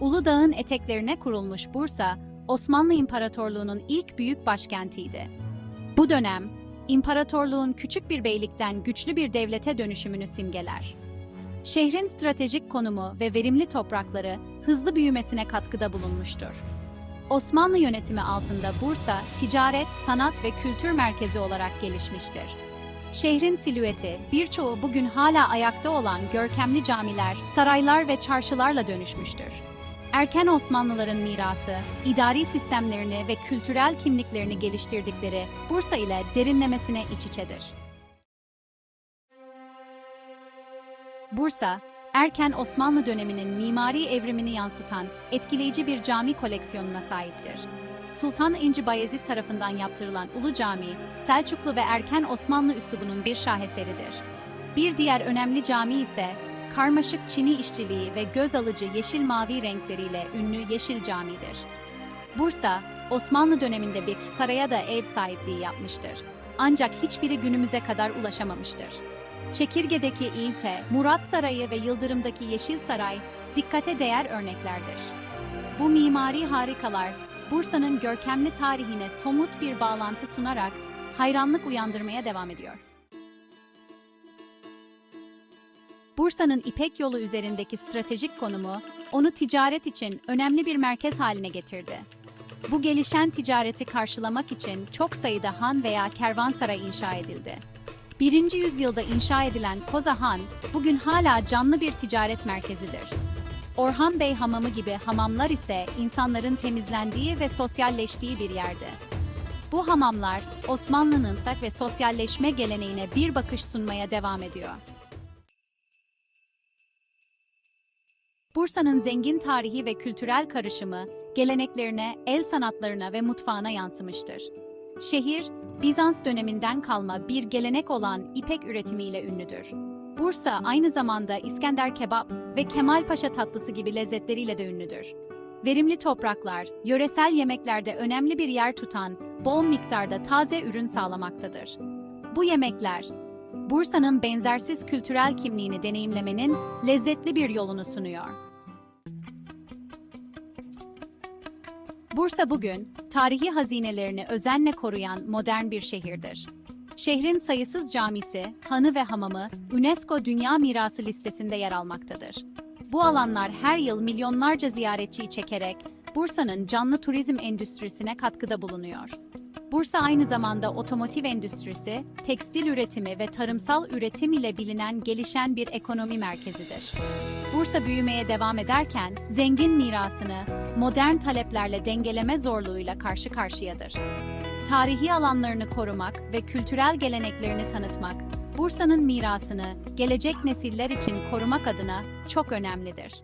Uludağ'ın eteklerine kurulmuş Bursa, Osmanlı İmparatorluğu'nun ilk büyük başkentiydi. Bu dönem, imparatorluğun küçük bir beylikten güçlü bir devlete dönüşümünü simgeler. Şehrin stratejik konumu ve verimli toprakları hızlı büyümesine katkıda bulunmuştur. Osmanlı yönetimi altında Bursa, ticaret, sanat ve kültür merkezi olarak gelişmiştir. Şehrin silüeti, birçoğu bugün hala ayakta olan görkemli camiler, saraylar ve çarşılarla dönüşmüştür. Erken Osmanlıların mirası, idari sistemlerini ve kültürel kimliklerini geliştirdikleri Bursa ile derinlemesine iç içedir. Bursa, erken Osmanlı döneminin mimari evrimini yansıtan etkileyici bir cami koleksiyonuna sahiptir. Sultan II. Bayezid tarafından yaptırılan Ulu Cami, Selçuklu ve erken Osmanlı üslubunun bir şaheseridir. Bir diğer önemli cami ise karmaşık Çini işçiliği ve göz alıcı yeşil mavi renkleriyle ünlü Yeşil Cami'dir. Bursa, Osmanlı döneminde bir saraya da ev sahipliği yapmıştır. Ancak hiçbiri günümüze kadar ulaşamamıştır. Çekirge'deki İlte, Murat Sarayı ve Yıldırım'daki Yeşil Saray dikkate değer örneklerdir. Bu mimari harikalar Bursa'nın görkemli tarihine somut bir bağlantı sunarak hayranlık uyandırmaya devam ediyor. Bursa'nın İpek yolu üzerindeki stratejik konumu onu ticaret için önemli bir merkez haline getirdi. Bu gelişen ticareti karşılamak için çok sayıda han veya kervansaray inşa edildi. 1. yüzyılda inşa edilen Koza Han, bugün hala canlı bir ticaret merkezidir. Orhan Bey Hamamı gibi hamamlar ise insanların temizlendiği ve sosyalleştiği bir yerde. Bu hamamlar, Osmanlı'nın tak ve sosyalleşme geleneğine bir bakış sunmaya devam ediyor. Bursa'nın zengin tarihi ve kültürel karışımı, geleneklerine, el sanatlarına ve mutfağına yansımıştır. Şehir, Bizans döneminden kalma bir gelenek olan ipek üretimiyle ünlüdür. Bursa aynı zamanda İskender kebap ve Kemalpaşa tatlısı gibi lezzetleriyle de ünlüdür. Verimli topraklar, yöresel yemeklerde önemli bir yer tutan bol miktarda taze ürün sağlamaktadır. Bu yemekler, Bursa'nın benzersiz kültürel kimliğini deneyimlemenin lezzetli bir yolunu sunuyor. Bursa bugün, tarihi hazinelerini özenle koruyan modern bir şehirdir. Şehrin sayısız camisi, hanı ve hamamı UNESCO Dünya Mirası listesinde yer almaktadır. Bu alanlar her yıl milyonlarca ziyaretçiyi çekerek Bursa'nın canlı turizm endüstrisine katkıda bulunuyor. Bursa aynı zamanda otomotiv endüstrisi, tekstil üretimi ve tarımsal üretim ile bilinen gelişen bir ekonomi merkezidir. Bursa büyümeye devam ederken zengin mirasını modern taleplerle dengeleme zorluğuyla karşı karşıyadır. Tarihi alanlarını korumak ve kültürel geleneklerini tanıtmak, Bursa'nın mirasını gelecek nesiller için korumak adına çok önemlidir.